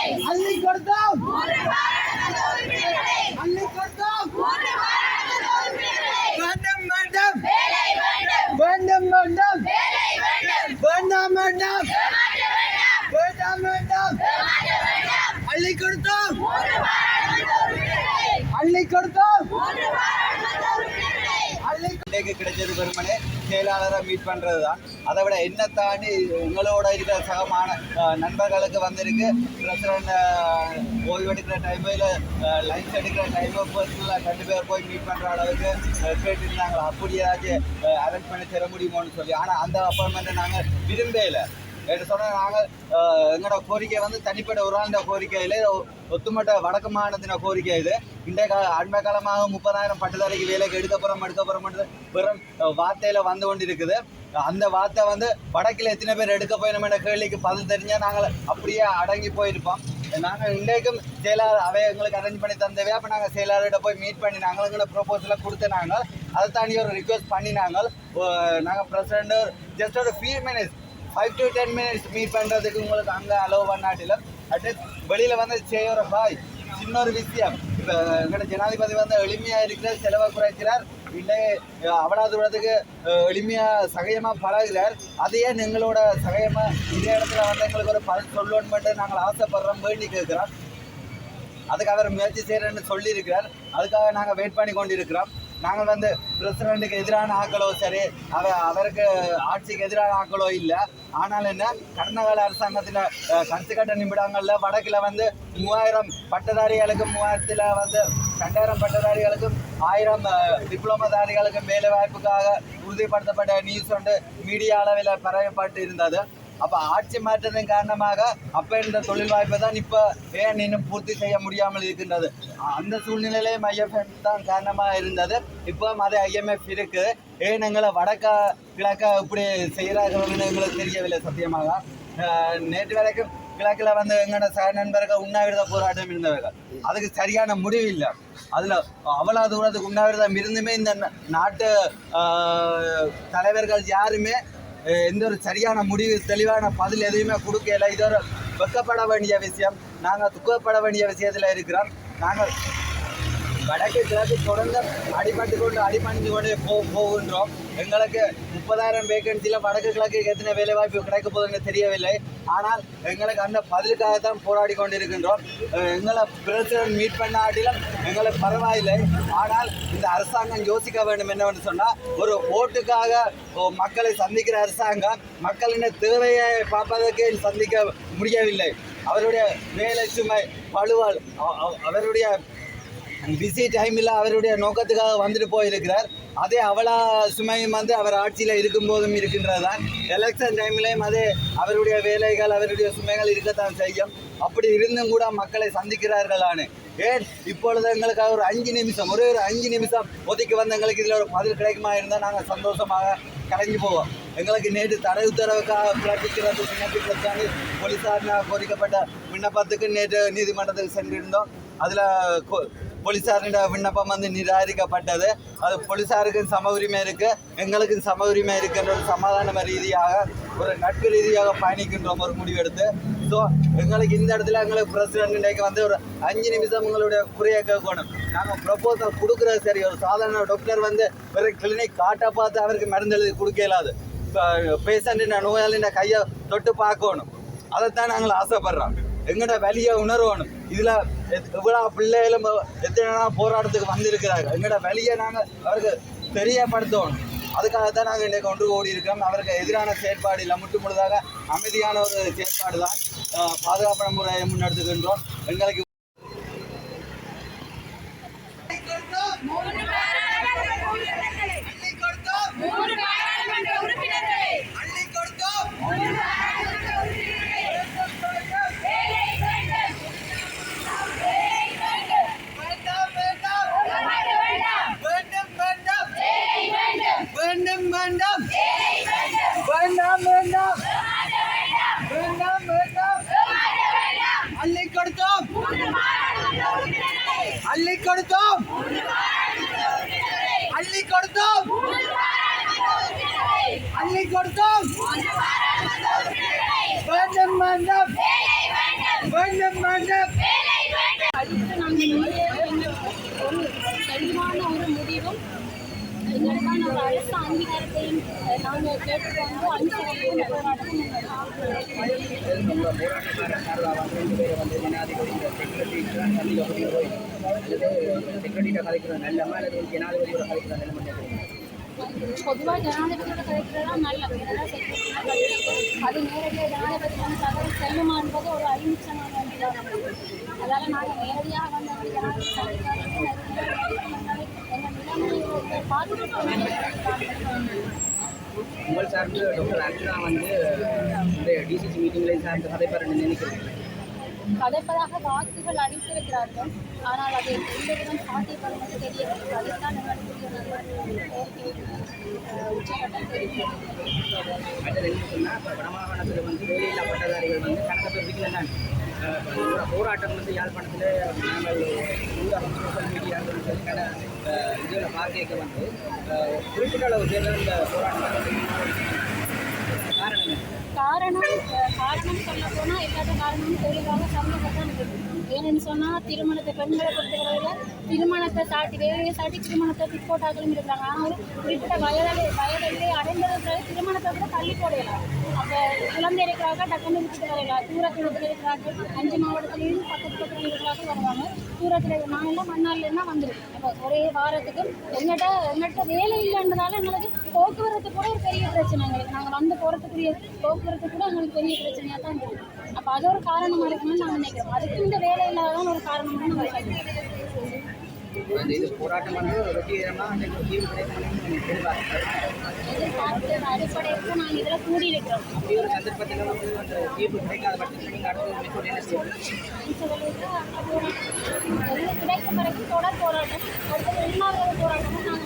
அள்ளி கொடுத்தோம். அள்ளி கொடுத்தோம். வேண்டும் வேண்டும். வேண்டும். வேண்டும் வேண்டாம். வேண்டாம். வேண்டாம் வேண்டாம். அள்ளி கொடுத்தோம். அள்ளி கொடுத்தோம். அள்ளி கிடைச்சது பெருமனே. செயலாளரை மீட் பண்ணுறது தான் அதை விட என்ன தாண்டி உங்களோட இருக்கிற சகமான நண்பர்களுக்கு வந்திருக்கு. பிரசிடண்ட் ஓய்வெடுக்கிற இல்லை லைன்ஸ் எடுக்கிற டைமை பர்சனலாக ரெண்டு பேர் போய் மீட் பண்ணுற அளவுக்கு அஹ், அப்படி ஏதாச்சும் அரேஞ்ச் பண்ணி தர முடியுமோன்னு சொல்லி. ஆனால் அந்த அப்பாயின்மெண்ட்டை நாங்கள் விரும்பலை என்று சொன்னால் நாங்கள் எங்களோட கோரிக்கை வந்து தனிப்பட்ட ஒரு ஆண்ட கோரிக்கையில் ஒத்துமட்ட வடக்கு மாநிலத்தின கோரிக்கை இது. இன்றைய கால அண்மை காலமாக முப்பதாயிரம் பட்டதாரிக்கு வேலைக்கு எடுக்கப்புறம் எடுக்கப்புறம் வெறும் வார்த்தையில் வார்த்தையில வந்து கொண்டிருக்குது. அந்த வார்த்தை வந்து வடக்கில் எத்தனை பேர் எடுக்க போயிடும் என்ற கேள்விக்கு பதில் தெரிஞ்சால் நாங்கள் அப்படியே அடங்கி போயிருப்போம். நாங்கள் இன்றைக்கும் செயலாளர் அவை எங்களுக்கு அரேஞ்ச் பண்ணி தந்தவே அப்போ நாங்கள் செயலாளர்கிட்ட போய் மீட் பண்ணி நாங்கள் எங்களை ப்ரொபோசலை கொடுத்து நாங்கள் அதை தாண்டி ஒரு ரிக்வெஸ்ட் பண்ணி நாங்கள் நாங்கள் பிரசிடண்ட் ஜஸ்ட் ஒரு few minutes five to ten minutes meet பண்ணுறதுக்கு உங்களுக்கு அங்கே அலோவ் பண்ணாட்டிலும் அட்லீஸ்ட் வெளியில் வந்து செய்கிற பாய் இன்னொரு விஷயம். இப்போ எங்களோட ஜனாதிபதி வந்து எளிமையாக இருக்கிறார் செலவை குறைக்கிறார். இல்லை அவ்வளோ தூரத்துக்கு எளிமையாக சகயமாக பழகிறார். அதையே எங்களோட சகயமாக இதே இடத்துல வந்து எங்களுக்கு ஒரு பதில் சொல்லணும்னு மட்டும் நாங்கள் ஆசைப்படுறோம் வேண்டி கேட்குறோம் அதுக்கு அவர் முயற்சி செய்கிறேன்னு சொல்லியிருக்கிறார். அதுக்காக நாங்கள் வெயிட் பண்ணி கொண்டிருக்கிறோம் நாங்கள் வந்து பிரசிடண்ட்டுக்கு எதிரான ஆக்களோ சரி அவ அவருக்கு ஆட்சிக்கு எதிரான ஆக்களோ இல்லை. ஆனால் என்ன கடந்த கால அரசாங்கத்தில் கருத்து கட்ட நிமிடங்களில் வடக்கில் வந்து மூவாயிரம் பட்டதாரிகளுக்கு மூவாயிரத்தில் வந்து ரெண்டாயிரம் பட்டதாரிகளுக்கும் ஆயிரம் டிப்ளமாதாரிகளுக்கும் வேலை வாய்ப்புக்காக உறுதிப்படுத்தப்பட்ட நியூஸ் ஒன்று மீடியா அளவில் பரவப்பட்டு இருந்தது. அப்போ ஆட்சி மாற்றத்தின் காரணமாக அப்போ இருந்த தொழில் வாய்ப்பை தான் இப்போ ஏன் இன்னும் பூர்த்தி செய்ய முடியாமல் இருக்கின்றது? அந்த சூழ்நிலையிலேயும் ஐஎஃப்எஃப் தான் காரணமாக இருந்தது. இப்போ அது ஐஎம்எஃப் இருக்குது ஏன் எங்களை வடக்கா கிழக்கா இப்படி செய்கிறார்கள்னு எங்களுக்கு தெரியவில்லை சத்தியமாக. நேற்று வரைக்கும் கிழக்கில் வந்து எங்கன சக நண்பர்கள் உண்ணாவிரத போராட்டம் இருந்தவர்கள். அதுக்கு சரியான முடிவு இல்லை. அதில் அவ்வளோ தூரத்துக்கு உண்ணாவிரதம் இருந்துமே இந்த நாட்டு தலைவர்கள் யாருமே எந்த ஒரு சரியான முடிவு தெளிவான பதில் எதுவுமே கொடுக்கல. இது ஒரு வெக்கப்பட வேண்டிய விஷயம். நாங்கள் துக்கப்பட வேண்டிய விஷயத்தில் இருக்கிறோம். நாங்கள் வடக்கு கிழக்கு தொடர்ந்து அடிபட்டு கொண்டு அடிபணிந்து கொண்டே போ போகின்றோம். எங்களுக்கு முப்பதாயிரம் வேகன்சியில் வடக்கு கிழக்கு எத்தனை வேலை வாய்ப்பு கிடைக்க போகுதுன்னு தெரியவில்லை. ஆனால் எங்களுக்கு அந்த பதிலுக்காக தான் போராடி கொண்டிருக்கின்றோம். எங்களை பிரசிடன்ட் மீட் பண்ணாட்டிலும் எங்களுக்கு பரவாயில்லை. ஆனால் இந்த அரசாங்கம் யோசிக்க வேண்டும் என்னவென்று சொன்னால் ஒரு ஓட்டுக்காக ஓ, மக்களை சந்திக்கிற அரசாங்கம் மக்களின் தேவையை பார்ப்பதற்கு சந்திக்க முடியவில்லை. அவருடைய வேலை சுமை பழுவால் அவருடைய பிஸி டைமில் அவருடைய நோக்கத்துக்காக வந்துட்டு போயிருக்கிறார். அதே அவ்வளோ சுமையும் வந்து அவர் ஆட்சியில் இருக்கும்போதும் இருக்கின்றது தான். எலெக்ஷன் டைம்லேயும் அதே அவருடைய வேலைகள் அவருடைய சுமைகள் இருக்கத்தான் செய்யும். அப்படி இருந்தும் கூட மக்களை சந்திக்கிறார்களானு ஏன்? இப்பொழுது எங்களுக்காக ஒரு அஞ்சு நிமிஷம் ஒரே ஒரு அஞ்சு நிமிஷம் ஒதுக்கி வந்து எங்களுக்கு இதில் ஒரு பதில் கிடைக்குமா இருந்தால் நாங்கள் சந்தோஷமாக கலைஞ்சு போவோம். எங்களுக்கு நேற்று தடை உத்தரவுக்காக பிறப்பிக்கிறது விண்ணப்பிக்கிறதுக்காண்டி போலீஸார் கோரிக்கப்பட்ட விண்ணப்பத்துக்கு நேற்று நீதிமன்றத்துக்கு சென்றிருந்தோம். அதில் போலீஸாரிட விண்ணப்பம் வந்து நிராகரிக்கப்பட்டது. அது போலீஸாருக்கும் சம உரிமை இருக்குது எங்களுக்கும் சம உரிமை இருக்குன்ற ஒரு சமாதான ரீதியாக ஒரு நட்பு ரீதியாக பயணிக்கின்றோம் ஒரு முடிவெடுத்து. ஸோ எங்களுக்கு இந்த இடத்துல எங்களுக்கு பிரசிடென்ட் வந்து ஒரு அஞ்சு நிமிஷம் உங்களுடைய குறையை கேட்கணும். நாங்கள் ப்ரப்போசல் கொடுக்குறது சரி. ஒரு சாதாரண டாக்டர் வந்து ஒரு கிளினிக் காட்ட பார்த்து அவருக்கு மருந்து எழுதி கொடுக்க இயலாது. பேஷண்ட்டின் நோயாளின் கையை தொட்டு பார்க்கணும். அதைத்தான் நாங்கள் ஆசைப்படுறோம். எங்கட வலியை உணர்வணும் இதில் எவ்வளோ பிள்ளைகளும் எத்தனை போராட்டத்துக்கு வந்திருக்கிறாங்க எங்கட வலியை நாங்கள் அவருக்கு தெரியப்படுத்தணும். அதுக்காக தான் நாங்கள் இன்றைக்கு ஒன்று ஓடி இருக்கோம் அவருக்கு எதிரான செயற்பாடு இல்லை. முட்டு முழுதாக அமைதியான ஒரு செயற்பாடு தான் பாதுகாப்பான முறையை முன்னெடுத்துக்கின்றோம். எங்களுக்கு மூன்று பாராளுமன்ற உறுப்பினர்களை மூன்று பாராளுமன்ற உறுப்பினர்களை அள்ளி கொடுத்தோம் மூன்று பாராளுமன்ற உறுப்பினர்களை வேலை வேண்டும் வேலை வேண்டும் வேண்டாம் வேண்டாம் உடன்பாடு வேண்டாம் வேண்டும் வேண்டாம் வேலை வேண்டும் வேண்டும் வேண்டாம் வேலை வேண்டும் வேண்டாம் வேண்டாம் வேண்டாம் வேண்டாம் அள்ளி கொடுத்தோம் அள்ளி கொடுத்தோம் அள்ளி கொடுத்தோம் அள்ளி கொடுத்தோம் வேண்டும் வேண்டாம் வேண்டும் வேண்டாம் அடுத்து நாங்கள் ஒரு ஒரு எங்களுக்கான ஒரு அரசு அங்கீகாரத்தையும் நாங்கள் கேட்டுக்கொண்டு அனுசரித்து பொதுவாக ஜனாதிபதியோட கலைக்கிறதா நல்ல அது நேரடியாக ஜனாதிபதி தகவல் செல்லுமா என்பது ஒரு அறிமுச்சமான அதால் நாங்கள் நேரடியாக வந்து ஜனாதிபதி சந்திக்காதது எங்கள் நிலைமையை பாதுகாப்பு உங்கள் சார்ந்து டாக்டர் அர்ச்சனா வந்து இந்த டிசிசி மீட்டிங்கில் சார்ந்து கதைப்பாரு நினைக்கிறேன் கதைப்பதாக வாக்குகள் அளித்திருக்கிறார்கள். ஆனால் அது எந்தவிதம் சாத்தியப்படும் என்று தெரியவில்லை. கோரிக்கை அஹ், உச்சகட்டம் தெரிவிக்கிறது வந்து வேலையில்லா பட்டதாரிகள் வந்து கணக்கு பேர் வீட்டில் தான் ஒரு போராட்டம் வந்து யாழ்ப்பாணத்தில் நாங்கள் சோசியல் சோஷியல் மீடியாக்கள் இதில் பார்க்க வந்து குறிப்பிட்ட அளவு பேர் இந்த போராட்டம் காரணம் காரணம் காரணம் சொல்ல போனால் எல்லாத்த காரணமும் தெளிவாக சமூகத்தான் இருக்கு ஏன்னு சொன்னால் திருமணத்தை பெண்களை பொறுத்தவரையில் திருமணத்தை சாட்டி வேலையை சாட்டி திருமணத்தை பிற்போட்டாக்களும் இருக்கிறாங்க. ஆனால் ஒரு குறிப்பிட்ட வயதிலே வயதிலே அடைந்ததுக்காக திருமணத்தை கூட தள்ளி போடலாம். அப்போ குழந்தை இருக்கிறாங்க டக்குன்னு விட்டுட்டு தூரத்தில் இருக்கிறார்கள். அஞ்சு மாவட்டத்துலேயும் பக்கத்து பக்கத்தில் இருக்கிறாங்க வருவாங்க. தூரத்தில் நாங்களாம் மண்ணாலேருந்து தான் வந்திருக்கோம் அப்போ ஒரே வாரத்துக்கு எங்கள்கிட்ட எங்கள்கிட்ட வேலை இல்லைன்றதால எங்களுக்கு போக்குவரத்து கூட ஒரு பெரிய பிரச்சனை எங்களுக்கு. நாங்கள் வந்து போகிறதுக்குரிய போக்குவரத்து கூட எங்களுக்கு பெரிய பிரச்சனையாக தான் இருக்குது அப்போ அது ஒரு காரணமாக இருக்குன்னு நான் நினைக்கிறோம். அதுக்கு இந்த வேலை இல்லாததான் ஒரு காரணமாக நாங்கள் இந்த இது போராட்டம் வந்து வெற்றிகரமாக அந்த தீர்வு கிடைக்கணும்னு எதிர்பார்க்கிறேன் நாங்கள் இதில் கூடியிருக்கிறோம் அப்படி ஒரு சந்தர்ப்பத்தில் வந்து அந்த தீர்வு கிடைக்காத பட்சத்தில் நீங்கள் அடுத்தது மேற்கொண்டு என்ன செய்யணும் கிடைக்கும் வரைக்கும் தொடர் போராட்டம் அடுத்த அடுத்தது இரண்டாவது